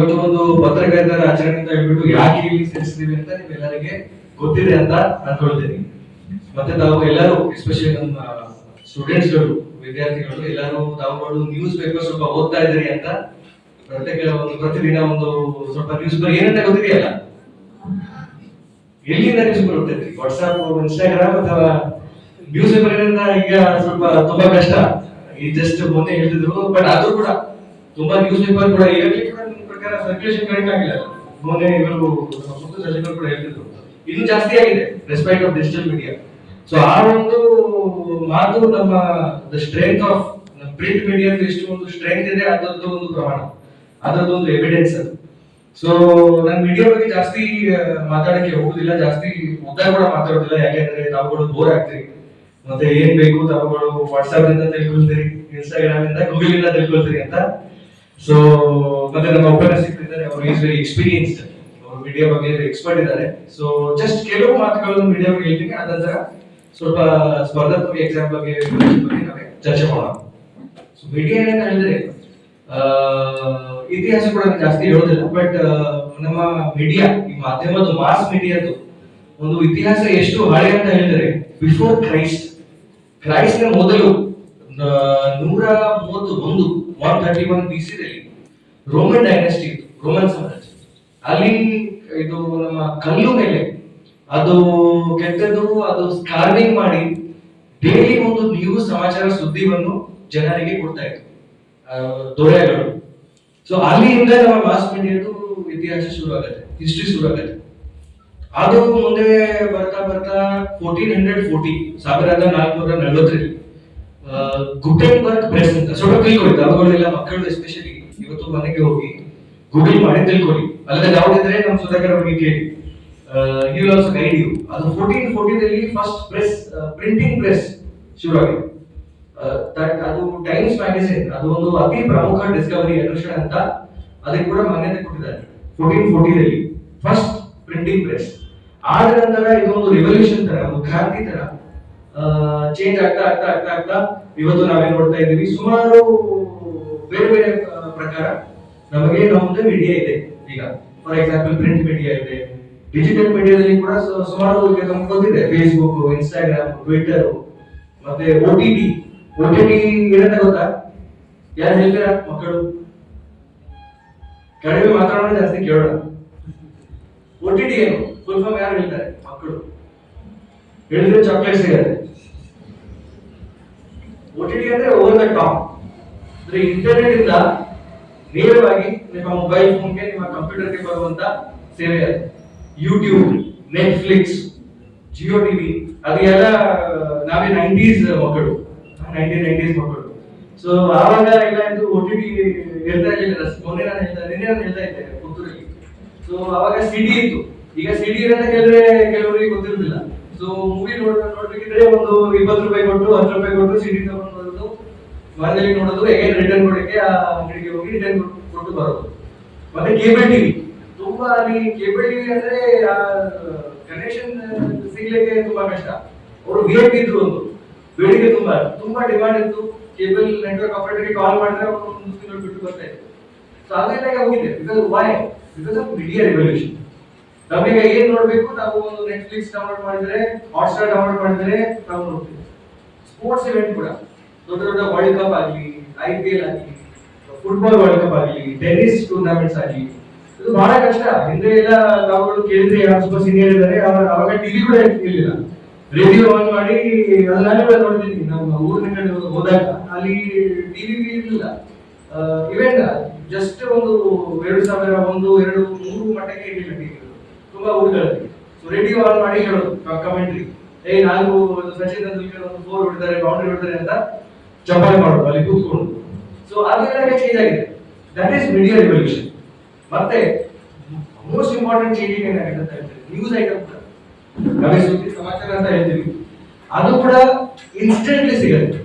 ಒಂದು ಪತ್ರಕರ್ತರ ಆಚರಣೆ ಅಂತ ಹೇಳ್ಬಿಟ್ಟು ಯಾಕೆ ಇಲ್ಲಿ ಸೇರಿಸ್ತೀವಿ ಅಂತ ನಿಮ್ಮೆಲ್ಲರಿಗೆ ಗೊತ್ತಿದೆ ಅಂತ ಅನ್ಕೊಳ್ತೀನಿ ಮತ್ತೆ ತಾವು ಎಲ್ಲರೂ ಎಸ್ಪೆಷಲಿ ನಮ್ಮ ಸ್ಟೂಡೆಂಟ್ಸ್ಗಳು ವಿದ್ಯಾರ್ಥಿಗಳು, ಎಲ್ಲರೂ ತಾವುಗಳು ನ್ಯೂಸ್ ಪೇಪರ್ ಸ್ವಲ್ಪ ಓದ್ತಾ ಇದ್ದೀರಿ ಅಂತ ಪ್ರತ್ಯೇಕ ಒಂದು ಪ್ರತಿದಿನ ಒಂದು ಸ್ವಲ್ಪ ನ್ಯೂಸ್ ಪೇಪರ್ ಏನಂತ ಗೊತ್ತಿದೆಯಲ್ಲ? ಎಲ್ಲಿಂದ ನ್ಯೂಸ್ ಪೇಪರ್ ಓದ್ತೈತಿ ವಾಟ್ಸ್ಆಪ್ ಇನ್ಸ್ಟಾಗ್ರಾಮ್ ಅಥವಾ ನ್ಯೂಸ್ ಪೇಪರ್ ಈಗ ಸ್ವಲ್ಪ ತುಂಬಾ ಕಷ್ಟ. ಈ ಜಸ್ಟ್ ಮೊನ್ನೆ ಹೇಳ್ತಿದ್ರು ಬಟ್ ಅದು ಕೂಡ ತುಂಬಾ ನ್ಯೂಸ್ ಪೇಪರ್ ಕೂಡ ಇರಲಿ ಪ್ರಕಾರ ಸರ್ಕ್ಯುಲೇಷನ್ ಕಡಿಮೆ ಆಗಿಲ್ಲ. ಮೊನ್ನೆ ಇವರು ಸಚಿವರು ಕೂಡ ಹೇಳ್ತಿದ್ರು. ಇನ್ನು ಜಾಸ್ತಿ ಆಗಿದೆ respect of digital media so ಆ ಒಂದು ಮಾತು ನಮ್ಮ the strength of print media ಎಷ್ಟು ಒಂದು ಸ್ಟ್ರೆಂತ್ ಇದೆ, ಅದರದ್ದು ಒಂದು ಪ್ರಮಾಣ. ಅದರದ್ದು ಒಂದು ಎವಿಡೆನ್ಸ್ ಅದು. ಸೊ ನಾನು ಮೀಡಿಯಾ ಬಗ್ಗೆ ಜಾಸ್ತಿ ಮಾತಾಡಕ್ಕೆ ಹೋಗುದಿಲ್ಲ, ಜಾಸ್ತಿ ಉದ್ದ ಕೂಡ ಮಾತಾಡೋದಿಲ್ಲ. ಯಾಕೆಂದ್ರೆ ತಾವುಗಳು ಬೋರ್ ಆಗ್ತೀರಿ. ಮತ್ತೆ ಏನ್ ಬೇಕು ತಾವುಗಳು ವಾಟ್ಸ್ಆಪ್ ಇಂದ ತಿಳ್ಕೊಳ್ತೀರಿ ಇನ್ಸ್ಟಾಗ್ರಾಮ್ ಇಂದ ಗೂಗಲ್ ಇಂದ ತಿಳ್ಕೊಳ್ತೀರಿ ಅಂತ. ಸೊ ಮತ್ತೆ ನಮ್ಮ ಉಪನ್ಯಾಸಕರಿದ್ದಾರೆ ಅವರು ಈಸ್ ವೆರಿ ಎಕ್ಸ್ಪೀರಿಯನ್ಸ್ ಅವರು ಮೀಡಿಯಾ ಬಗ್ಗೆ ಎಕ್ಸ್ಪರ್ಟ್ ಇದ್ದಾರೆ. ಸೊ ಜಸ್ಟ್ ಕೆಲವು ಮಾತುಗಳನ್ನು ಮೀಡಿಯಾ ಬಗ್ಗೆ ಹೇಳ್ತೀನಿ. ಅದ ನಂತರ ಸ್ವಲ್ಪ ಸ್ಪರ್ಧಾತ್ಮಕ ಎಕ್ಸಾಮ್ ಬಗ್ಗೆ ಚರ್ಚೆ ಮಾಡೋಣ. ಸೊ ಮೀಡಿಯಾ ಏನಂತ ಹೇಳಿದ್ರೆ ಇತಿಹಾಸ ಕೂಡ ಜಾಸ್ತಿ ಹೇಳೋದಿಲ್ಲ. ಬಟ್ ನಮ್ಮ ಮೀಡಿಯಾ ಈ ಮಾಧ್ಯಮದ ಮಾಸ್ ಮೀಡಿಯಾದು ಒಂದು ಇತಿಹಾಸ ಎಷ್ಟು ಹಳೆ ಅಂತ ಹೇಳಿದ್ರೆ ಬಿಫೋರ್ ಕ್ರೈಸ್ಟ್ ಕ್ರೈಸ್ಟ್ ಮೊದಲು ನೂರ ಮೂವತ್ತು ಒಂದು ಒನ್ ಥರ್ಟಿ ಒನ್ ಬಿ ಸಿದಲ್ಲಿ ರೋಮನ್ ಡೈನೆಸ್ಟಿ ರೋಮನ್ ಸಾಮ್ರಾಜ್ಯ. ಅಲ್ಲಿ ಇದು ನಮ್ಮ ಕಲ್ಲು ಮೇಲೆ ಅದು ಕೆತ್ತದು ಅದು ಸ್ಕಾರ್ನಿಂಗ್ ಮಾಡಿ ಡೈಲಿ ಒಂದು ನ್ಯೂಸ್ ಸಮಾಚಾರ ಸುದ್ದಿವನ್ನು ಜನರಿಗೆ ಕೊಡ್ತಾ ಇತ್ತು. ದೊರೆಗಳು. ಸೊ ಅಲ್ಲಿಂದ ನಮ್ಮ ಮಾಸ್ ಮೀಡಿಯಾದು ಇತಿಹಾಸ ಶುರು ಆಗುತ್ತೆ ಹಿಸ್ಟ್ರಿ ಶುರು ಆಗುತ್ತೆ ಅದು ಮುಂದೆ ಬರ್ತಾ ಬರ್ತಾ ಫೋರ್ಟೀನ್ ಹಂಡ್ರೆಡ್ ಫೋರ್ಟಿ ಸಾವಿರದ ನಾಲ್ಕುನೂರ ನಲವತ್ತರಲ್ಲಿ. ಗುಟೆನ್ಬರ್ಗ್ ಪ್ರೆಸ್ ಅಂತ ಸ್ವಲ್ಪ ತಿಳ್ಕೊಳ್ಳಿ ತಾವುಗಳೆಲ್ಲ ಮಕ್ಕಳು ಎಸ್ಪೆಷಲಿ ಇವತ್ತು ಮನೆಗೆ ಹೋಗಿ ಗೂಗಲ್ ಮಾಡಿ ತಿಳ್ಕೊಳ್ಳಿ ಅಲ್ಲದೆ ಇದ್ರೆ ನಮ್ಮ ಸುಧಾಕರ್ ಬಗ್ಗೆ ಕೇಳಿ. ಯು ಆಲ್ಸೋ ಗೈಡ್ ಯು ಅದು ಫೋರ್ಟೀನ್ ಅಲ್ಲಿ ಫಸ್ಟ್ ಪ್ರೆಸ್ ಪ್ರಿಂಟಿಂಗ್ ಪ್ರೆಸ್ ಶುರು ಆಗಿದೆ ಅದು ಟೈಮ್ಸ್ ಮ್ಯಾಗಝಿನ್ ಅದು ಒಂದು ಅತಿ ಪ್ರಮುಖ ಡಿಸ್ಕವರಿ ಅನ್ವೇಷಣೆ ಅಂತ ಅದಕ್ಕೆ ಕೂಡ ಮಾನ್ಯತೆ ಕೊಟ್ಟಿದ್ದಾರೆ. ಫೋರ್ಟೀನ್ ಅಲ್ಲಿ ಫಸ್ಟ್ ಪ್ರಿಂಟಿಂಗ್ ಪ್ರೆಸ್ ಆದ ನಂತರ ಇದು ಒಂದು ರಿವಲ್ಯೂಷನ್ ತರ ಕ್ರಾಂತಿ ತರ. ಚೇಂಜ್ ಆಗ್ತಾ ಆಗ್ತಾ ಆಗ್ತಾ ಆಗ್ತಾ ಇವತ್ತು ನಾವೇ ನೋಡ್ತಾ ಇದ್ದೀವಿ? ಸುಮಾರು ಬೇರೆ ಬೇರೆ ಪ್ರಕಾರ ನಮಗೆ ನಮ್ದು ಮೀಡಿಯಾ ಇದೆ. ಈಗ ಫಾರ್ ಎಕ್ಸಾಂಪಲ್ ಪ್ರಿಂಟ್ ಮೀಡಿಯಾ ಇದೆ. ಡಿಜಿಟಲ್ ಮೀಡಿಯಾದಲ್ಲಿ ಕೂಡ ಸುಮಾರು ನಮ್ಗೆ ಗೊತ್ತಿದೆ. ಫೇಸ್ಬುಕ್ ಇನ್ಸ್ಟಾಗ್ರಾಮ್ ಟ್ವಿಟರ್ ಮತ್ತೆ O T T O T T ಏನಂತ ಗೊತ್ತಾ? ಯಾರು ಹೇಳ್ತೀರಾ ಮಕ್ಕಳು? ಕಡಿಮೆ ಮಾತಾಡೋಣ ಜಾಸ್ತಿ ಕೇಳೋಣ. ಓ ಟಿ ಟಿ ಏನು? ಫುಲ್ ಫಾರ್ಮ್ ಯಾರು ಹೇಳ್ತಾರೆ? ಮಕ್ಕಳು. ಹೇಳಿದ್ರೆ ಚಾಕ್ಲೇಟ್ ಸಿಗತ್ತೆ. ಓ ಟಿ ಟಿ ಅಂದ್ರೆ ಓವರ್ ದ ಟಾಪ್ ಅಂದ್ರೆ ಇಂಟರ್ನೆಟ್ ಇಂದ ನೇರವಾಗಿ ನಿಮ್ಮ ಮೊಬೈಲ್ ಫೋನ್ಗೆ ನಿಮ್ಮ ಕಂಪ್ಯೂಟರ್ಗೆ ಬರುವಂತ ಸೇವೆ ಅದು. ಯೂಟ್ಯೂಬ್ ನೆಟ್ಫ್ಲಿಕ್ಸ್ ಜಿಯೋ ಟಿವಿ ಅದು ಎಲ್ಲ, ನಾವೇ ನೈಂಟೀಸ್ ಮಕ್ಕಳು. ನೈನ್ಟೀನ್ ನೈಂಟೀಸ್ ಮಕ್ಕಳು. ಸೊ ಆವಾಗ ಎಲ್ಲ ಇದು ಓ ಟಿ ಟಿ ಹೇಳ್ತಾ ಇರಲಿಲ್ಲ ಮೊನ್ನೆ ನಾನು ಹೇಳ್ತಾ ನಿನ್ನೆ ನಾನು ಹೇಳ್ತಾ ಇದ್ದೆ ಪುತ್ತೂರಲ್ಲಿ. ಸೊ ಅವಾಗ ಸಿಡಿ ಇತ್ತು. ಈಗ ಸಿಡಿ ಅಂತ ಕೇಳಿದ್ರೆ ಕೆಲವರಿಗೆ ಗೊತ್ತಿರಲಿಲ್ಲ ಸೊ ಮೂವಿ ನೋಡ್ ನೋಡ್ಬೇಕಿದ್ರೆ ಒಂದು ಇಪ್ಪತ್ತು ರೂಪಾಯಿ ಕೊಟ್ಟು, ಹತ್ತು ರೂಪಾಯಿ ಕೊಟ್ಟು ಸಿಡಿ ತಗೊಂಡು ಮನೆಯಲ್ಲಿ ನೋಡಿದ್ರು ಏನ್ ರಿಟರ್ನ್ ಕೊಡಕ್ಕೆ ಆ, ಅಂಗಡಿಗೆ ಹೋಗಿ ರಿಟರ್ನ್ ಕೊಟ್ಟು ಬರೋದು. ಮತ್ತೆ ಕೇಬಲ್ ಟಿವಿ ತುಂಬಾ ಅಲ್ಲಿ ಕೇಬಲ್ ಟಿವಿ ಅಂದ್ರೆ ಕನೆಕ್ಷನ್ ಸಿಗ್ಲಿಕ್ಕೆ ತುಂಬಾ ಕಷ್ಟ. ಅವರು ವಿ ಐ ಪಿ ಇದ್ರು ಒಂದು. ಬೇಡಿಕೆ ತುಂಬಾ ತುಂಬಾ ಡಿಮಾಂಡ್ ಇತ್ತು. ಕೇಬಲ್ ನೆಟ್ವರ್ಕ್ ಆಪರೇಟರ್ಗೆ ಕಾಲ್ ಮಾಡಿದ್ರೆ ಅವರು ಒಂದು ತಿಂಗಳು ಬಿಟ್ಟು ಬರ್ತಾ ಇತ್ತು ಸೊ ಅದೆಲ್ಲ ಹೋಗಿದೆ. Because why because of media revolution ನಮಗೆ ಏನ್ ನೋಡ್ಬೇಕು? ನಾವು ಒಂದು ನೆಟ್ಫ್ಲಿಕ್ಸ್ ಡೌನ್ಲೋಡ್ ಮಾಡಿದ್ರೆ ಹಾಟ್ಸ್ಟಾರ್ ಡೌನ್ಲೋಡ್ ಮಾಡಿದ್ರೆ ನಾವು ನೋಡ್ತೀವಿ. ಸ್ಪೋರ್ಟ್ಸ್ ಇವೆಂಟ್ ಕೂಡ. ದೊಡ್ಡ ದೊಡ್ಡ ವರ್ಲ್ಡ್ ಕಪ್ ಆಗಲಿ ಐ ಪಿ ಎಲ್ ಆಗಲಿ ಫುಟ್ಬಾಲ್ ವರ್ಲ್ಡ್ ಕಪ್ ಆಗಲಿ ಟೆನ್ನಿಸ್ ಟೂರ್ನಮೆಂಟ್ಸ್ ಆಗಲಿ, ಇದು ಬಹಳ ಕಷ್ಟ. ಹಿಂದೆ ಎಲ್ಲ ನಾವುಗಳು ಕೇಳಿದ್ರೆ ಯಾರು ಸ್ವಲ್ಪ ಸೀನಿಯರ್ ಇದ್ದಾರೆ ಅವಾಗ ಟಿವಿ ಕೂಡ ಇರ್ಲಿಲ್ಲ. ರೇಡಿಯೋ ಆನ್ ಮಾಡಿ ನಾನು ಕೂಡ ನೋಡಿದ್ದೀನಿ ನಮ್ಮ ಊರಿನ ಕಡೆ ಹೋದಾಗ ಅಲ್ಲಿ ಟಿವಿ ಇರಲಿಲ್ಲ. ಇವೆಂಟ್ ಜಸ್ಟ್ ಒಂದು ಎರಡು ಸಾವಿರ ಒಂದು, ಎರಡು ಮೂರು ಮಟ್ಟಕ್ಕೆ ಇರಲಿಲ್ಲ ಟಿವಿ ತುಂಬಾ ಊರುಗಳಲ್ಲಿ. ಸೊ ರೇಡಿಯೋ ಆನ್ ಮಾಡಿ ಹೇಳೋದು ಕಮೆಂಟ್ರಿ ಏ, ನಾಲ್ಕು ಸಚಿನ್ ತೆಂಡೂಲ್ಕರ್ ಒಂದು ಫೋರ್ ಹೊಡಿತಾರೆ ಬೌಂಡ್ರಿ ಹೊಡಿತಾರೆ ಅಂತ. ಚಪ್ಪಾಳೆ ಮಾಡೋದು, ಅಲ್ಲಿ ಕೂತ್ಕೊಂಡು. ಸೊ ಅದೆಲ್ಲ ಚೇಂಜ್ ಆಗಿದೆ ದಟ್ ಈಸ್ ಮೀಡಿಯಾ ರಿವಲ್ಯೂಷನ್ ಮತ್ತೆ ಮೋಸ್ಟ್ ಇಂಪಾರ್ಟೆಂಟ್ ಚೇಂಜಿಂಗ್ ಏನಾಗಿದೆ ಅಂತ ಹೇಳ್ತೀವಿ ನ್ಯೂಸ್ ಐಟಮ್ ಕೂಡ. ಸುದ್ದಿ ಸಮಾಚಾರ ಅಂತ ಹೇಳ್ತೀವಿ. ಅದು ಕೂಡ ಇನ್ಸ್ಟೆಂಟ್ಲಿ ಸಿಗುತ್ತೆ.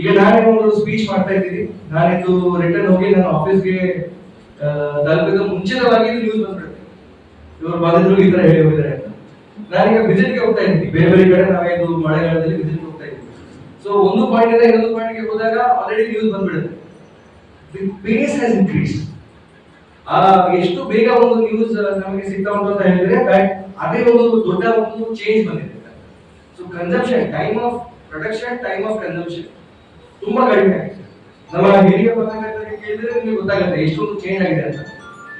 ಈಗ ನಾನೇ ಒಂದು ಸ್ಪೀಚ್ ಮಾಡ್ತಾ ಇದ್ದೀನಿ. ನಾನಿದು ರಿಟರ್ನ್ ಹೋಗಿ ನನ್ನ ಆಫೀಸ್ಗೆ ತಲುಪಿದ ಮುಂಚಿತವಾಗಿ ನ್ಯೂಸ್ ಬಂದ್ಬಿಡುತ್ತೆ. ಇವರು ಬಂದಿದ್ರು ಈ ತರ ಹೇಳಿ ಹೋಗಿದ್ದಾರೆ ಅಂತ. ನಾನೀಗ ವಿಸಿಟ್ಗೆ ಹೋಗ್ತಾ ಇದ್ದೀನಿ. ಬೇರೆ ಬೇರೆ ಕಡೆ ನಾವೇ ಇದು ಮಳೆಗಾಲದಲ್ಲಿ ವಿಸಿಟ್ ಸೊ ಒಂದು ಪಾಯಿಂಟ್ ಇಂದ, ಇನ್ನೊಂದು ಪಾಯಿಂಟ್ಗೆ ಹೋದಾಗ ಆಲ್ರೆಡಿ ನ್ಯೂಸ್ ಬಂದ್ಬಿಡುತ್ತೆ. ದಿ ಪೇಸ್ ಹ್ಯಾಸ್ ಇನ್ಕ್ರೀಸ್ ಆ, ಎಷ್ಟು ಬೇಗ ಒಂದು ನ್ಯೂಸ್ ನಮಗೆ ಸಿಗ್ತಾ ಉಂಟು ಅಂತ ಹೇಳಿದ್ರೆ ಅದೇ ಒಂದು ದೊಡ್ಡ ಒಂದು ಚೇಂಜ್ ಬಂದಿದೆ. So consumption time of production time of consumption ತುಂಬಾ ಕಡಿಮೆ ಆಗಿದೆ. ನಮ್ಮ ಹಿರಿಯ ಪತ್ರಕರ್ತರಿಗೆ ಕೇಳಿದ್ರೆ ನಿಮಗೆ ಗೊತ್ತಾಗುತ್ತೆ, ಎಷ್ಟೊಂದು ಚೇಂಜ್ ಆಗಿದೆ ಅಂತ.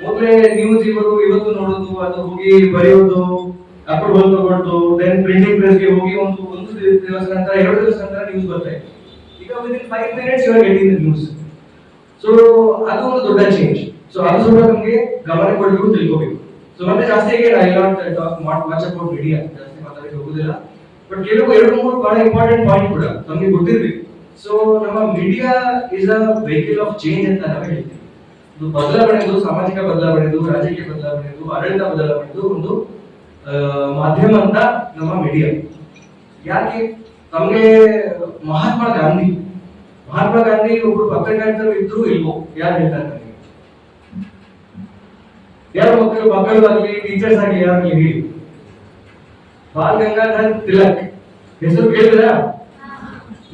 ಮೊದಲೇ ನ್ಯೂಸ್ ಇವರು ಇವತ್ತು ನೋಡೋದು, ಅದು ಹೋಗಿ ಬರೆಯೋದು ಅಪ್ರೂವಲ್ ತಗೊಂಡು ದೆನ್ ಪ್ರಿಂಟಿಂಗ್ ಪ್ರೆಸ್ಗೆ ಹೋಗಿ ಒಂದು ಒಂದು ದಿವ- ದಿವಸ ನಂತರ, ಎರಡು ದಿವಸ ನಂತರ ನ್ಯೂಸ್ ಬರ್ತಾ ಇತ್ತು. ಈಗ ವಿದಿನ್ ಫೈವ್ ಮಿನಿಟ್ಸ್ ಇವಾಗ ಗೆಟಿಂಗ್ ನ್ಯೂಸ್ ಸೊ ಅದು ಒಂದು ದೊಡ್ಡ ಚೇಂಜ್ ಸೊ ಅದು ಸ್ವಲ್ಪ ನಮಗೆ ಗಮನ ಕೊಡಬೇಕು ತಿಳ್ಕೋಬೇಕು. ಸೊ ಮತ್ತೆ ಜಾಸ್ತಿ ಐ ನಾಟ್ ಟಾಕ್ ಮಾಡ್ ಮಚ್ ಅಬೌಟ್ ಮೀಡಿಯಾ ಜಾಸ್ತಿ ಮಾತಾಡಕ್ಕೆ ಹೋಗುದಿಲ್ಲ. ಬಟ್ ಕೆಲವು ಎರಡು ಮೂರು ಬಹಳ ಇಂಪಾರ್ಟೆಂಟ್ ಪಾಯಿಂಟ್ ಕೂಡ ನಮಗೆ ಗೊತ್ತಿರ್ಬೇಕು. ಸೊ ನಮ್ಮ media is a vehicle of change ಅಂತ ನಾವು ಹೇಳ್ತೀವಿ. ಬದಲಾವಣೆದು, ಸಾಮಾಜಿಕ ಬದಲಾವಣೆದು, ರಾಜಕೀಯ ಬದಲಾವಣೆದು, ಆಡಳಿತ ಬದಲಾವಣೆದು ಒಂದು ಮಾಧ್ಯಮ ಅಂತ ನಮ್ಮ ಮೀಡಿಯಾ ಯಾಕೆ? ನಮಗೆ ಮಹಾತ್ಮ ಗಾಂಧಿ ಮಹಾತ್ಮ ಗಾಂಧಿ ಒಬ್ರು ಪತ್ರಕರ್ತರು ಇದ್ರು ಇಲ್ವೋ? ಯಾರು ಹೇಳ್ತಾರೆ ಯಾರು ಮಕ್ಕಳು ಮಕ್ಕಳು ಆಗಲಿ ಟೀಚರ್ಸ್ ಆಗಲಿ ಯಾರಾಗಲಿ ಹೇಳಿ? ಬಾಲ್ ಗಂಗಾಧರ್ ತಿಲಕ್. ಹೆಸರು ಕೇಳಿದ್ರ?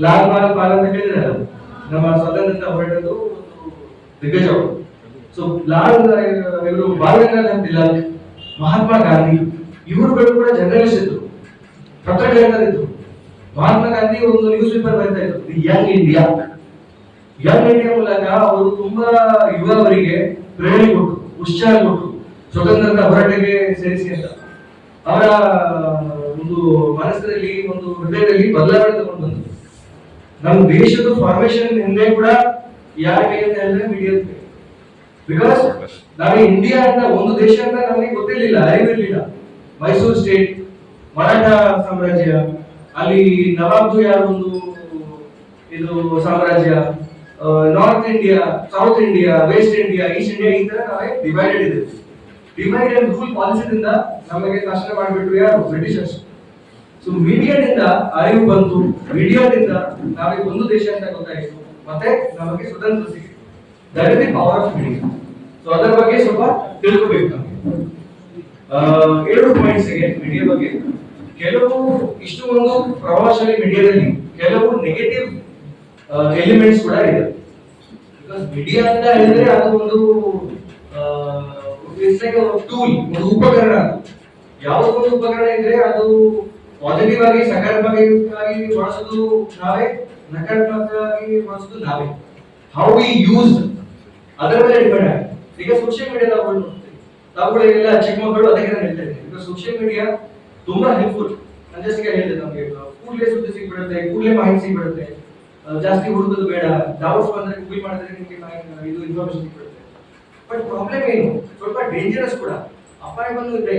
ಲಾಲ್ ಬಾಲ್ ಬಾಲ್ ಅಂತ ಕೇಳಿದ್ರ? ನಮ್ಮ ಸ್ವಾತಂತ್ರ್ಯ ಹೊರಟದ್ದು ದಿಗ್ಗಜ. ಅವರು ಸೊ ಲಾಲ್ ಇವರು ಬಾಲ್ ಗಂಗಾಧರ್ ತಿಲಕ್, ಮಹಾತ್ಮ ಗಾಂಧಿ. ಇವರುಗಳು ಕೂಡ ಜರ್ನಲಿಸ್ಟ್ ಇದ್ರು ಪತ್ರಕರ್ತರಿದ್ರು ಮಹಾತ್ಮ ಗಾಂಧಿ ಒಂದು ನ್ಯೂಸ್ ಪೇಪರ್ ಬರ್ತಾ the Young India Young India ಮೂಲಕ ಅವರು ತುಂಬಾ ಯುವವರಿಗೆ ಪ್ರೇರಣೆ ಕೊಟ್ಟರು ಉತ್ಸಾಹ ಕೊಟ್ಟರು ಸ್ವತಂತ್ರದ ಹೋರಾಟಕ್ಕೆ ಸೇರಿಸಿ ಅಂತ. ಅವರ ಒಂದು ಮನಸ್ಸಿನಲ್ಲಿ ಒಂದು ಹೃದಯದಲ್ಲಿ ಬದಲಾವಣೆ ತಗೊಂಡು ಬಂದರು. ನಮ್ಮ ದೇಶದ ಫಾರ್ಮೇಶನ್ ಹಿಂದೆ ಕೂಡ ಯಾಕೆ ಅಂತ ಹೇಳಿದ್ರೆ ಮೀಡಿಯಾ ಬಿಕಾಸ್ ನಾವು ಇಂಡಿಯಾ ಅಂತ ಒಂದು ದೇಶ ಅಂತ ನಮಗೆ ಗೊತ್ತಿರಲಿಲ್ಲ ಅರಿವಿರ್ಲಿಲ್ಲ. ಮೈಸೂರು ಸ್ಟೇಟ್ ಮರಾಠ ಸಾಮ್ರಾಜ್ಯ, ಅಲ್ಲಿ ನವಾಬ್ದು ಒಂದು ಇದು ಸಾಮ್ರಾಜ್ಯ north India south India west India east India ಈ ತರ ನಾವೇ ಡಿವೈಡೆಡ್ ಇದೆ ಡಿವೈಡ್ ಅಂಡ್ ರೂಲ್ ಪಾಲಿಸಿದಿಂದ ನಮಗೆ ನಾಶನ ಮಾಡಿಬಿಟ್ರು ಯಾರು? ಬ್ರಿಟಿಷರ್ಸ್. ಸೊ ಮೀಡಿಯಾದಿಂದ ಅರಿವು ಬಂತು ಮೀಡಿಯಾದಿಂದ ನಾವೇ ಒಂದು ದೇಶ ಅಂತ ಗೊತ್ತಾಯಿತು. ಮತ್ತೆ ನಮಗೆ ಸ್ವತಂತ್ರ ಸಿಕ್ಕಿತು. That is the power of media so ಅದರ ಬಗ್ಗೆ ಸ್ವಲ್ಪ ತಿಳ್ಕೊಬೇಕು. ಎರಡು ಪಾಯಿಂಟ್ಸ್ ಮೀಡಿಯಾ ಬಗ್ಗೆ. ಕೆಲವು ಇಷ್ಟು ಒಂದು ಪ್ರಭಾವಶಾಲಿ ಮೀಡಿಯಾದಲ್ಲಿ ಕೆಲವು ನೆಗೆಟಿವ್ ಎಲಿಮೆಂಟ್ಸ್ ಕೂಡ ಇದೆ. ಬಿಕಾಸ್ ಮೀಡಿಯಾ ಅಂತ ಹೇಳಿದ್ರೆ ಅದು ಒಂದು ಟೂಲ್ ಒಂದು ಉಪಕರಣ ಯಾವುದೋ ಒಂದು ಉಪಕರಣ ಇದ್ರೆ ಅದು ಪಾಸಿಟಿವ್ ಆಗಿ ಸಕಾರಾತ್ಮಕವಾಗಿ ಬಳಸೋದು ನಾವೇ ನಕಾರಾತ್ಮಕವಾಗಿ ಬಳಸೋದು ನಾವೇ. ಹೌ ವಿ ಯೂಸ್ ಅದರ ಮೇಲೆ ಡಿಪೆಂಡ್ ಆಗಿದೆ ಈಗ ಸೋಷಿಯಲ್ ಮೀಡಿಯಾದ ತಗೊಂಡು ತಾವುಗಳು ಎಲ್ಲ ಚಿಕ್ಕ ಮಕ್ಕಳು ಅದಕ್ಕೆ ನಾನು ಹೇಳ್ತಾ ಇದ್ದೀನಿ. ಈಗ ಸೋಷಿಯಲ್ ಮೀಡಿಯಾ ತುಂಬಾ ಹೆಲ್ಪ್ಫುಲ್ ನಾನು ಜಸ್ಟ್ ಹೇಳಿದೆ ನಮಗೆ ಕೂಡಲೇ ಸುದ್ದಿ ಸಿಗ್ಬಿಡುತ್ತೆ, ಕೂಡಲೇ ಮಾಹಿತಿ ಸಿಗ್ಬಿಡುತ್ತೆ. ಜಾಸ್ತಿ ಹುಡುಕೋದು ಬೇಡ. ಡೌಟ್ಸ್ ಬಂದ್ರೆ ಗೂಗಲ್ ಮಾಡಿದ್ರೆ ನಿಮಗೆ ಇದು ಇನ್ಫಾರ್ಮೇಶನ್ ಸಿಗ್ಬಿಡುತ್ತೆ. ಬಟ್ ಪ್ರಾಬ್ಲಮ್ ಏನು? ಸ್ವಲ್ಪ ಡೇಂಜರಸ್ ಕೂಡ. ಅಪಾಯವನ್ನು ಇದೆ.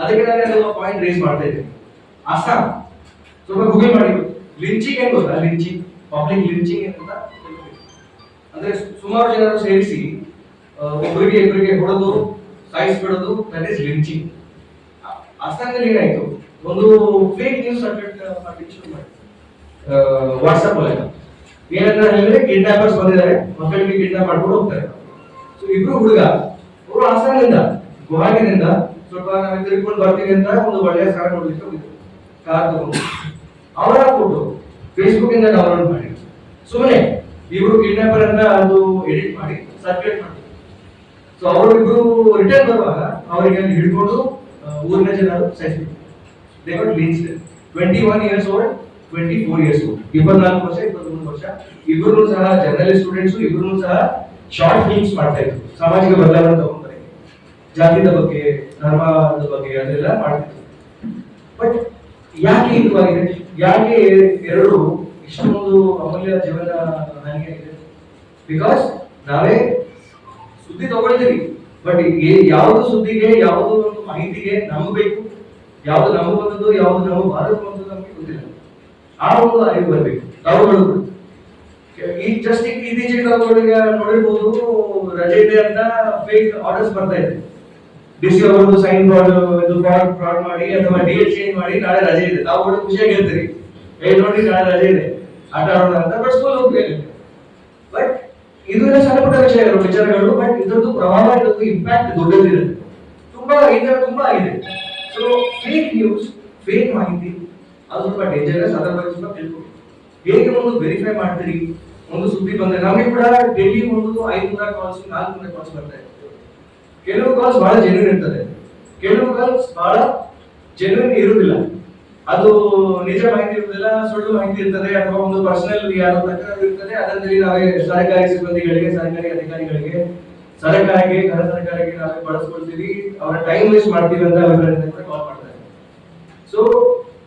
ಅದಕ್ಕೆ ನಾನು ಸ್ವಲ್ಪ ಪಾಯಿಂಟ್ ರೇಸ್ ಮಾಡ್ತಾ ಇದ್ದೀನಿ. ಅಸ್ಸಾಂ ಸ್ವಲ್ಪ ಗೂಗಲ್ ಮಾಡಿ. ಲಿಂಚಿಂಗ್ ಏನು ಗೊತ್ತಾ? ಲಿಂಚಿಂಗ್ ಪಬ್ಲಿಕ್ ಲಿಂಚಿಂಗ್ ಅಂತ. ಅಂದ್ರೆ ಸುಮಾರು ಜನರು ಸೇರಿಸಿ ಒಬ್ಬರಿಗೆ, ಇಬ್ಬರಿಗೆ ಹೊಡೆದು ಸಾಯಿಸ್ಬಿಡೋದು ದಟ್ ಇಸ್ ಲಿಂಚಿಂಗ್ ಅಸ್ಸಾಂನಲ್ಲಿ ಏನಾಯ್ತು? ಒಂದು ಫೇಕ್ ನ್ಯೂಸ್ ಶುರು ಮಾಡಿ ವಾಟ್ಸಪ್ ಅಲ್ಲಿ ಏನಂತ ಹೇಳಿದ್ರೆ ಕಿಡ್ನಾಪರ್ಸ್ ಬಂದಿದ್ದಾರೆ. ಮಕ್ಕಳಿಗೆ ಕಿಡ್ನಾಪ್ ಮಾಡ್ಕೊಂಡು ಹೋಗ್ತಾರೆ. ಸೊ ಇಬ್ರು ಹುಡುಗ, ಅವರು ಹಾಸನದಿಂದ ಗುವಾಹಟಿನಿಂದ ಸ್ವಲ್ಪ ನಾವು ತಿಳ್ಕೊಂಡು ಬರ್ತೀವಿ ಅಂತ ಒಂದು ಒಳ್ಳೆಯ ಸ್ಥಳ ನೋಡ್ಲಿಕ್ಕೆ ಹೋಗಿದ್ರು. ಕಾರ್ ತಗೊಂಡು ಅವರ ಫೋಟೋ ಫೇಸ್ಬುಕ್ ಇಂದ ಡೌನ್ಲೋಡ್ ಮಾಡಿ ಸುಮ್ಮನೆ ಇವರು ಕಿಡ್ನಾಪರ್ ಅಂತ ಅದು ಎಡಿಟ್ ಮಾಡಿ ಸರ್ಕ್ಯುಲೇಟ್ ಮಾಡಿ ಸೊ ಅವರಿಬ್ರು ರಿಟರ್ನ್ ಬರುವಾಗ ಅವರಿಗೆ ಅಲ್ಲಿ ಹಿಡ್ಕೊಂಡು ಊರಿನ ಜನರು lynched twenty one years old twenty four years old ಇಪ್ಪತ್ನಾಲ್ಕು ವರ್ಷ, ಇಪ್ಪತ್ಮೂರು ವರ್ಷ. ಇಬ್ಬರು ಸಹ ಜರ್ನಲಿಸ್ಟ್ ಸ್ಟೂಡೆಂಟ್ಸ್ ಇಬ್ಬರು ಸಹ ಶಾರ್ಟ್ ಫಿಲ್ಮ್ಸ್ ಮಾಡ್ತಾ ಇದ್ರು. ಸಾಮಾಜಿಕ ಬದಲಾವಣೆ ತಗೊಂಡ್ರೆ. ಜಾತಿದ ಬಗ್ಗೆ, ಧರ್ಮದ ಬಗ್ಗೆ ಅದೆಲ್ಲ ಮಾಡ್ತಿದ್ರು. ಬಟ್ ಯಾಕೆ ಇದು ಆಗಿದೆ? ಯಾಕೆ ಎರಡು ಇಷ್ಟೊಂದು ಅಮೂಲ್ಯ ಜೀವನ ಹಾನಿಯಾಗಿದೆ ಬಿಕಾಸ್ ನಾವೇ ಸುದ್ದಿ ತಗೊಳ್ತೀವಿ. ಬಟ್ ಯಾವುದು ಸುದ್ದಿಗೆ, ಯಾವುದು ಒಂದು ಮಾಹಿತಿಗೆ ನಂಬಬೇಕು ಯಾವುದು ಬಂದದ್ದು, ಯಾವುದು ನಮ್ಮ ಭಾರತವಂಥದ್ದು ನಮಗೆ ಗೊತ್ತಿಲ್ಲ. ಆ ಒಂದು ಅರಿವು ಬರಬೇಕು. ತಾವುಗಳು ಕೂಡ. ಈ ಜಸ್ಟ್ ಇತ್ತೀಚೆಗೆ ತಾವುಗಳಿಗೆ ನೋಡಿರ್ಬೋದು ರಜೆ ಇದೆ ಅಂತ ಫೇಕ್ ಆರ್ಡರ್ಸ್ ಬರ್ತಾ ಇದೆ. ಡಿ ಸಿ ಅವರದ್ದು ಸೈನ್ ಫ್ರಾಡ್ ಇದು ಫ್ರಾಡ್ ಮಾಡಿ, ಅಥವಾ ಡಿ ಚೇಂಜ್ ಮಾಡಿ, ನಾಳೆ ರಜೆ ಇದೆ. ತಾವುಗಳು ಖುಷಿಯಾಗಿ ಹೇಳ್ತೀರಿ. ಏ ನೋಡಿ ನಾಳೆ ರಜೆ ಇದೆ. ಆಟ ಆಡೋಣ ಅಂತ ಬಟ್ ಸ್ಕೂಲ್ ಹೋಗ್ಬೇಕು. ಬಟ್ ಇದು ಎಲ್ಲ ಸಣ್ಣ ಪುಟ್ಟ ವಿಷಯಗಳು, ವಿಚಾರಗಳು ಬಟ್ ಇದ್ರದ್ದು ಪ್ರಭಾವ, ಇದ್ರದ್ದು ಇಂಪ್ಯಾಕ್ಟ್ ದೊಡ್ಡದಿದೆ. ತುಂಬಾ ಇದರ ತುಂಬಾ ಇದೆ. ಸೊ ಫೇಕ್ ನ್ಯೂಸ್ ಫೇಕ್ ಮಾಹಿತಿ, ಅದು ಸ್ವಲ್ಪ ಡೇಂಜರಸ್ ಅದರ ಬಗ್ಗೆ ಸ್ವಲ್ಪ ತಿಳ್ಕೊಳ್ಳಿ ಹೇಗೆ ಒಂದು ವೆರಿಫೈ ಮಾಡ್ತೀರಿ? ಒಂದು ಸುದ್ದಿ ಬಂದ್ರೆ, ನಮಗೆ ಕೂಡ ಡೈಲಿ ಒಂದು ಐನೂರ ಕಾಲ್ಸ್ ನಾಲ್ಕುನೂರ ಕಾಲ್ಸ್ ಬರ್ತಾ ಕೆಲವು ಕಾಲ್ಸ್ ಬಹಳ ಜೆನ್ಯೂನ್ ಇರ್ತದೆ. ಕೆಲವು ಕಾಲ್ಸ್ ಬಹಳ ಜೆನ್ಯೂನ್ ಇರುವುದಿಲ್ಲ. ಅದು ನಿಜ ಮಾಹಿತಿ ಇರುವುದಿಲ್ಲ, ಸುಳ್ಳು ಮಾಹಿತಿ ಇರ್ತದೆ ಅಥವಾ ಒಂದು ಪರ್ಸನಲ್ ಯಾರು ತಕರಾರು ಇರ್ತದೆ ಅದರಲ್ಲಿ ನಾವೇ ಸರ್ಕಾರಿ ಸಿಬ್ಬಂದಿಗಳಿಗೆ, ಸರ್ಕಾರಿ ಅಧಿಕಾರಿಗಳಿಗೆ ಸರ್ಕಾರಕ್ಕೆ ಘನ ಸರ್ಕಾರಕ್ಕೆ ನಾವೇ ಬಳಸ್ಕೊಳ್ತೀವಿ. ಅವರ ಟೈಮ್ ವೇಸ್ಟ್ ಮಾಡ್ತೀವಿ ಅಂತ ಕಾಲ್ ಮಾಡ್ತಾರೆ so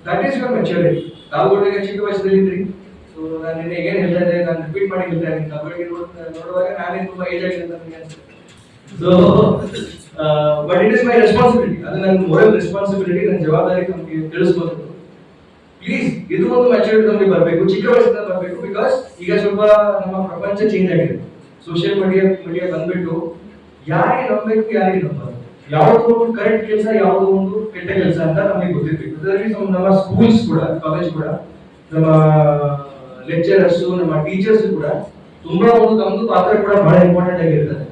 that is your maturity ತಾವುಗಳು ಈಗ ಚಿಕ್ಕ ವಯಸ್ಸಲ್ಲಿ ಇದ್ರಿ. ಸೊ ನಾನು ನಿನ್ನೆ ಏನ್ ಹೇಳ್ತಾ ಇದ್ದೆ, ನಾನು ರಿಪೀಟ್ ಮಾಡಿ ಹೇಳ್ತಾ ಇದ್ದೀನಿ. ಕಬಡ್ಡಿ ನೋಡುವಾಗ ನಾನೇ ತುಂಬಾ ಏಜ್ ಅಂತ ನನಗೆ ಅನ್ಸುತ್ತೆ. So but it is my responsibility ಅದು ನನ್ನ ಮೊರಲ್ ರೆಸ್ಪಾನ್ಸಿಬಿಲಿಟಿ ನನ್ನ ಜವಾಬ್ದಾರಿ ನಮಗೆ ತಿಳಿಸ್ಬೋದು ಪ್ಲೀಸ್ ಇದು ಒಂದು ಮೆಚುರಿಟಿ ನಮಗೆ ಬರಬೇಕು, ಚಿಕ್ಕ ವಯಸ್ಸಿಂದ ಬರಬೇಕು ಬಿಕಾಸ್ ಈಗ ಸ್ವಲ್ಪ ನಮ್ಮ ಪ್ರಪಂಚ ಚೇಂಜ್ ಆಗಿದೆ. ಸೋಷಿಯಲ್ ಮೀಡಿಯಾ ಮೀಡಿಯಾ ಬಂದ್ಬಿಟ್ಟು ಯಾರಿಗೆ ನಂಬಬೇಕು ಯಾರಿಗೆ ನಂಬಬೇಕು ಯಾವುದು ಒಂದು ಕರೆಕ್ಟ್ ಕೆಲಸ, ಯಾವುದು ಒಂದು ಕೆಟ್ಟ ಕೆಲಸ ಅಂತ ನಮಗೆ ಗೊತ್ತಿರ್ಬೇಕು. ಅದರಲ್ಲಿ ನಮ್ಮ- ಸ್ಕೂಲ್ಸ್ ಕೂಡ ಕಾಲೇಜ್ ಕೂಡ, ನಮ್ಮ ಲೆಕ್ಚರರ್ಸ್ ನಮ್ಮ ಟೀಚರ್ಸ್ ಕೂಡ ತುಂಬಾ ಒಂದು ತಮ್ಮದು ಪಾತ್ರ ಕೂಡ ಬಹಳ ಇಂಪಾರ್ಟೆಂಟ್ ಆಗಿರ್ತದೆ.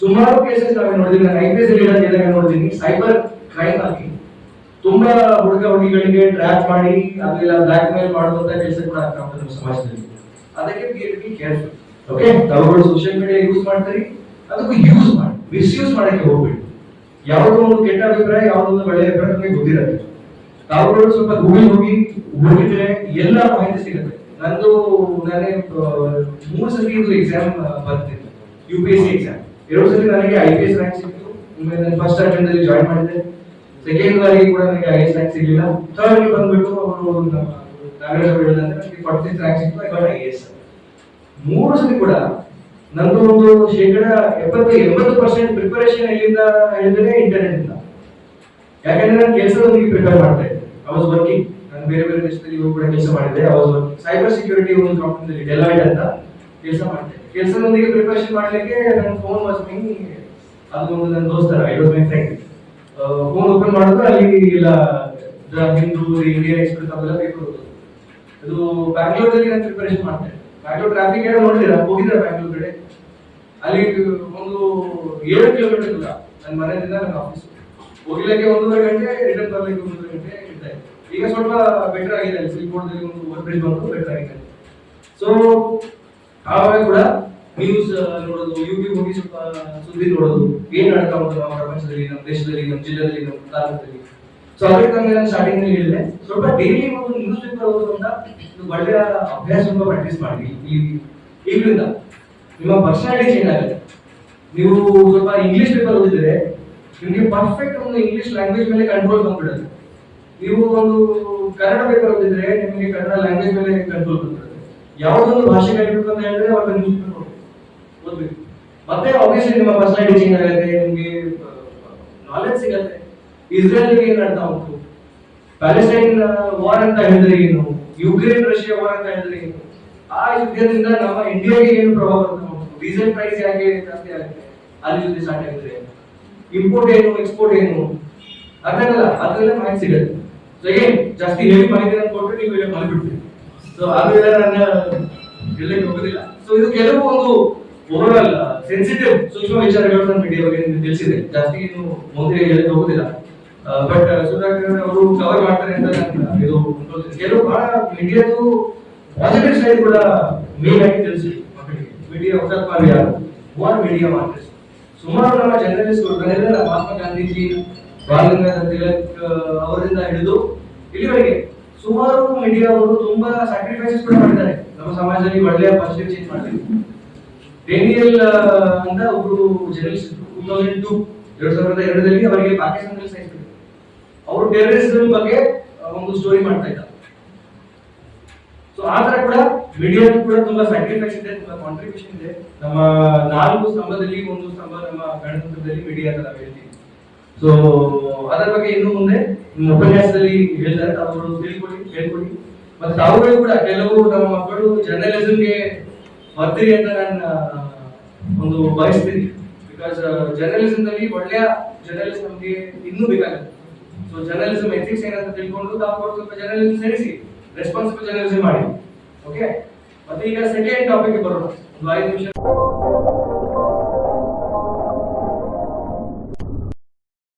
ಸುಮಾರು ಕೇಸಸ್ ನಾವೇ ನೋಡಿದ್ವಿ. ನಾನು ಐ ಪಿ ಎಸ್ ಇದ್ದಾಗ ಸೈಬರ್ ಕ್ರೈಮ್ ಆಗಿ ತುಂಬಾ ಹುಡುಗ ಹುಡುಗಿಗಳಿಗೆ ಟ್ರ್ಯಾಪ್ ಮಾಡಿ, ಅದೆಲ್ಲ ಬ್ಲಾಕ್ ಮೇಲ್ ಮಾಡುವಂತ ಕೆಲಸ ಕೂಡ ಆಗ್ತಾ ಉಂಟು ಸಮಾಜದಲ್ಲಿ. ಅದಕ್ಕೆ ಬಿ ಕೇರ್ಫುಲ್ ಓಕೆ ತಾವುಗಳು ಸೋಷಿಯಲ್ ಮೀಡಿಯಾ ಯೂಸ್ ಮಾಡ್ತೀರಿ, ಅದಕ್ಕೂ ಯೂಸ್ ಮಾಡಿ ಮಿಸ್ಯೂಸ್ ಮಾಡಕ್ಕೆ ಹೋಗ್ಬೇಡಿ. ಯಾವುದೋ ಒಂದು ಕೆಟ್ಟ ಅಭಿಪ್ರಾಯ, ಯಾವುದೋ ಒಂದು ಒಳ್ಳೆಯ ಅಭಿಪ್ರಾಯ, ನಿಮಗೆ ಗೊತ್ತಿರತ್ತೆ. ಸ್ವಲ್ಪ ಗೂಗಲ್ ಹೋಗಿ ಹುಡುಗಿದ್ರೆ ಎಲ್ಲ ಮಾಹಿತಿ ಸಿಗುತ್ತೆ. ನಂದು, ನಾನೇ ಮೂರು ಸತಿ ಇದು ಎಕ್ಸಾಮ್ ಬರ್ತಿತ್ತು U P S C exam ಎರಡು ಸತಿ ನನಗೆ ಐ ಪಿ ಎಸ್ ರ್ಯಾಂಕ್ ಸಿಕ್ತು ಫಸ್ಟ್ ಅಟೆಂಡ್ ಅಲ್ಲಿ ಜಾಯಿನ್ ಮಾಡಿದ್ದೆ ಸೆಕೆಂಡ್ ಬಾರಿಗೆ ಕೂಡ ನನಗೆ ಐ ಎಸ್ ರ್ಯಾಂಕ್ ಸಿಗಲಿಲ್ಲ ಥರ್ಡ್ ಬಂದ್ಬಿಟ್ಟು ಅವರು ನಾಗರಾಜ್ ಅವರು ಹೇಳಿದಂತೆ ನನಗೆ ಫಾರ್ಟಿ ಸಿಕ್ಸ್ ರ್ಯಾಂಕ್ ಸಿಕ್ತು ಐ ಐ ಎಸ್ ಮೂರು ಸಲ ಕೂಡ ನಂದು ಒಂದು ಶೇಕಡ ಎಪ್ಪತ್ತು, ಎಂಬತ್ತು ಪರ್ಸೆಂಟ್ ಪ್ರಿಪರೇಷನ್ ಎಲ್ಲಿಂದ ಹೇಳಿದ್ರೆ ಇಂಟರ್ನೆಟ್ ಇಂದ. ಯಾಕಂದ್ರೆ ನಾನು ಕೆಲಸದೊಂದಿಗೆ ಪ್ರಿಪೇರ್ ಮಾಡ್ತಾ ಇದ್ದೆ. ಐ ವಾಸ್ ವರ್ಕಿಂಗ್ ನಾನು ಬೇರೆ ಬೇರೆ ದೇಶದಲ್ಲಿ ಹೋಗಿ ಕೂಡ ಕೆಲಸ ಮಾಡಿದ್ದೆ ಐ ಸೈಬರ್ ಸೆಕ್ಯೂರಿಟಿ ಒಂದು ಕಂಪನಿಯಲ್ಲಿ ಡೆಲಾಯ್ಟ್ ಅಂತ ಕೆಲಸ ಮಾಡಿದೆ ಕೆಲಸದೊಂದಿಗೆ ಪ್ರಿಪರೇಷನ್ ಮಾಡಲಿಕ್ಕೆ ನನ್ನ ಫೋನ್ ವಾಸ್ ಅದು ಒಂದು ನನ್ನ ದೋಸ್ತರ I was my friend phone open ಮಾಡಿದ್ರೆ ಅಲ್ಲಿ ಇಲ್ಲ ಹಿಂದೂ ಇಂಡಿಯನ್ ಎಕ್ಸ್ಪ್ರೆಸ್ ಅವೆಲ್ಲ ಬೇಕು ಅದು ಬ್ಯಾಂಗ್ಳೂರಲ್ಲಿ ನಾನು ಪ್ರಿಪರೇಷನ್ ಮಾಡ್ತೇನೆ. ಬ್ಯಾಂಗ್ಳೂರ್ ಟ್ರಾಫಿಕ್ ಏನೋ ನೋಡಿದ್ರೆ ಹೋಗಿದ್ರೆ ಬ್ಯಾಂಗ್ಳೂರ್ ಕಡೆ. ಅಲ್ಲಿ ಒಂದು ಏಳು ಕಿಲೋಮೀಟರ್ ಇಲ್ಲ ನನ್ನ ಮನೆಯಿಂದ ನನ್ನ ಆಫೀಸ್ ಹೋಗ್ಲಿಕ್ಕೆ ಒಂದೂವರೆ ಗಂಟೆ ರಿಟರ್ನ್ ಬರ್ಲಿಕ್ಕೆ ಒಂದೂವರೆ ಗಂಟೆ ಇರ್ತಾ ಈಗ ಸ್ವಲ್ಪ ಬೆಟರ್ ಆಗಿದೆ ಅಲ್ಲಿ ಸಿಲ್ಕೋಡ್ದಲ್ಲಿ ಒಂದು ಓವರ್ ಬ್ರಿಡ್ಜ್ ಬಂದು ಬೆಟರ್ ಆಗಿದೆ. ಸೊ ಆವಾಗ ಕೂಡ ನ್ಯೂಸ್ ನೋಡೋದು ಯೂಟ್ಯೂಬ್ ಹೋಗಿ ಸ್ವಲ್ಪ ಸುದ್ದಿ ನೋಡೋದು. ಏನ್ ನಡ್ತಾ ಉಂಟು ನಮ್ಮ ಪ್ರಪಂಚದಲ್ಲಿ, ನಮ್ಮ ದೇಶದಲ್ಲಿ, ನಮ್ಮ ಜಿಲ್ಲೆಯಲ್ಲಿ, ನಮ್ಮ ತಾಲೂಕಲ್ಲಿ ಸೊ ಅದಕ್ಕೆ ನಾನು ಸ್ಟಾರ್ಟಿಂಗ್ ಹೇಳಿದೆ. ಸ್ವಲ್ಪ ಡೈಲಿ ಒಂದು ನ್ಯೂಸ್ ಪೇಪರ್ ಓದೋದ್ರಿಂದ ಒಳ್ಳೆಯ ಅಭ್ಯಾಸ ಸ್ವಲ್ಪ ಪ್ರಾಕ್ಟೀಸ್ ಮಾಡಿ ಈಗಲಿಂದ ನಿಮ್ಮ ಪರ್ಸನಾಲಿಟಿ ಚೇಂಜ್ ಆಗುತ್ತೆ. ನೀವು ಸ್ವಲ್ಪ ಇಂಗ್ಲಿಷ್ ಪೇಪರ್ ಓದಿದ್ರೆ, ನಿಮಗೆ ಪರ್ಫೆಕ್ಟ್ ಒಂದು ಇಂಗ್ಲಿಷ್ ಲ್ಯಾಂಗ್ವೇಜ್ ಮೇಲೆ ಕಂಟ್ರೋಲ್ ಬಂದ್ಬಿಡುತ್ತೆ. ನೀವು ಒಂದು ಕನ್ನಡ ಪೇಪರ್ ಓದಿದ್ರೆ, ನಿಮಗೆ ಕನ್ನಡ ಲ್ಯಾಂಗ್ವೇಜ್ ಮೇಲೆ ಕಂಟ್ರೋಲ್ ಬಂದ್ಬಿಡುತ್ತೆ. ಯಾವುದೊಂದು ಭಾಷೆ ಕಲಿಬೇಕು ಅಂತ ಹೇಳಿದ್ರೆ ಅವಾಗ ನ್ಯೂಸ್ ಪೇಪರ್ ಮತ್ತೆ ಆಬ್ವಿಯಸ್ಲಿ ನಿಮ್ಮ ಪರ್ಸನಾಲಿಟಿ ಚೇಂಜ್ ಆಗುತ್ತೆ, ನಿಮಗೆ ನಾಲೆಜ್ ಸಿಗುತ್ತೆ. ಇಸ್ರೇಲ್ ಏನ್ ನಡ್ತಾ ಉಂಟು? ಪ್ಯಾಲೆಸ್ಟೈನ್ ವಾರ್ ಅಂತ ಹೇಳಿದ್ರೆ ಏನು? ಯುಕ್ರೇನ್ ರಷ್ಯಾ ವಾರ್ ಅಂತ ಹೇಳಿದ್ರೆ ಏನು? ಆ ಯುದ್ಧದಿಂದ ನಮ್ಮ ಇಂಡಿಯಾಗೆ ಏನು ಪ್ರಭಾವ ಬರ್ತಾ ಉಂಟು? ಡೀಸೆಲ್ ಪ್ರೈಸ್ ಯಾಕೆ ಜಾಸ್ತಿ ಆಗುತ್ತೆ? ಅಲ್ಲಿ ಜೊತೆ ಸ್ಟಾರ್ಟ್ ಆಗಿದ್ರೆ ಇಂಪೋರ್ಟ್ ಏನು ಎಕ್ಸ್ಪೋರ್ಟ್ ಏನು? ಅದನ್ನೆಲ್ಲ ಅದೆಲ್ಲ ಮಾಹಿತಿ ಸಿಗುತ್ತೆ. ಸೊ ಏನ್ ಜಾಸ್ತಿ ಹೇಳಿ ಮಾಹಿತಿ ಕೊಟ್ಟರೆ ನೀವು ಮಲ್ಬಿಡ್ತೀರಿ ಸೊ ಅದೆಲ್ಲ ನನ್ನ ಹೇಳಲಿಕ್ಕೆ ಹೋಗೋದಿಲ್ಲ. ಸೊ ಇದು ಕೆಲವು ಒಂದು ಓವರ್ ಸೆನ್ಸಿಟಿವ್ ಸೂಕ್ಷ್ಮ ವಿಚಾರಗಳು ನನ್ನ ಮೀಡಿಯಾ ಬಗ್ಗೆ ನಿಮ್ಗೆ ತಿಳಿಸಿದೆ. ಜಾಸ್ತಿ ಇನ್ನು ಮುಂದೆ ಹೇಳಕ್ಕೆ ಹೋಗೋದಿಲ್ಲ. ಬಟ್ ಸುಧಾಕರ್ ಅವರು ಕವರ್ ಮಾಡ್ತಾರೆ ಅಂತ ನಾನು ಇದು. ಕೆಲವು ಬಹಳ ಮೀಡಿಯಾದು ಪಾಸಿಟಿವ್ ಸೈಡ್ ಕೂಡ ಮೇನ್ ಆಗಿ ತಿಳಿಸಿ ಮೀಡಿಯಾ ಹುತಾತ್ಮ ಯಾರು? ವಾರ್ ಮೀಡಿಯಾ ಮಾರ್ಕೆಟ್ಸ್ ಸುಮಾರು ನಮ್ಮ ಜರ್ನಲಿಸ್ಟ್ ಬಂದಿದ್ದಾರೆ ಮಹಾತ್ಮ ಗಾಂಧೀಜಿ ಬಾಲ ಗಂಗಾಧರ ತಿಲಕ್ ಅವರಿಂದ ಹಿಡಿದು ಇಲ್ಲಿವರೆಗೆ ಸುಮಾರು ಮೀಡಿಯಾ ಅವರು ತುಂಬಾ ಸ್ಯಾಕ್ರಿಫೈಸಸ್ ಕೂಡ ಮಾಡಿದ್ದಾರೆ. ನಮ್ಮ ಸಮಾಜದಲ್ಲಿ ಒಳ್ಳೆಯ ಪಾಸಿಟಿವ್ ಚೇಂಜ್ ಮಾಡಿದ್ದಾರೆ ಡೇನಿಯಲ್ ಅಂತ ಒಬ್ರು ಜರ್ನಲಿಸ್ಟ್ ಟೂ ತೌಸಂಡ್ ಟೂ ಎರಡ್ ಸಾವಿರದ ಎರಡರಲ್ಲಿ ಅವರಿಗೆ ಪಾಕಿಸ್ತಾನದಲ್ಲಿ ಸಹಿಸಿದ್ರು ಅವರು ಟೆರರಿಸಂ ಬಗ್ಗೆ ಒಂದು ಸ್ಟೋರಿ ಮಾಡ್ತಾ ಇದ್ದ ಸೊ ಆ ತರ ಕೂಡ ಮೀಡಿಯಾ ಕೂಡ ತುಂಬಾ ಸ್ಯಾಕ್ರಿಫೈಸ್ ಇದೆ, ತುಂಬಾ ಕಾಂಟ್ರಿಬ್ಯೂಷನ್ ಇದೆ. ನಮ್ಮ ನಾಲ್ಕು ಸ್ತಂಭದಲ್ಲಿ, ಒಂದು ಸ್ತಂಭ ನಮ್ಮ ಗಣತಂತ್ರದಲ್ಲಿ ಮೀಡಿಯಾ ಅಂತ ನಾವು ಹೇಳ್ತೀವಿ. ಸೊ ಅದರ ಬಗ್ಗೆ ಇನ್ನು ಮುಂದೆ ಉಪನ್ಯಾಸದಲ್ಲಿ ಹೇಳ್ತಾರೆ ಅವರು ತಿಳ್ಕೊಳ್ಳಿ, ಹೇಳ್ಕೊಳ್ಳಿ. ಮತ್ತೆ ಅವರು ಕೂಡ, ಕೆಲವು ನಮ್ಮ ಮಕ್ಕಳು ಜರ್ನಲಿಸಂಗೆ ಬರ್ತೀರಿ ಅಂತ ನಾನು ಒಂದು ಬಯಸ್ತೀನಿ. ಬಿಕಾಸ್ ಜರ್ನಲಿಸಮ್ನಲ್ಲಿ ಒಳ್ಳೆಯ ಜರ್ನಲಿಸ್ಟ್ ನಮಗೆ ಇನ್ನೂ ಬೇಕಾಗುತ್ತೆ. ಸೊ ಜರ್ನಲಿಸಮ್ ಎಥಿಕ್ಸ್ ಏನಂತ ತಿಳ್ಕೊಂಡು ತಾವು ಸ್ವಲ್ಪ ಜರ್ನಲಿಸಮ್ ಸೇರಿಸಿ ರೆಸ್ಪಾನ್ಸಿಬಲ್ ಜರ್ನಲಿಸಮ್ ಮಾಡಿ. ಓಕೆ ಮತ್ತೆ ಈಗ ಸೆಕೆಂಡ್ ಟಾಪಿಕ್ ಬರೋಣ. ಒಂದು ಐದು ನಿಮಿಷ.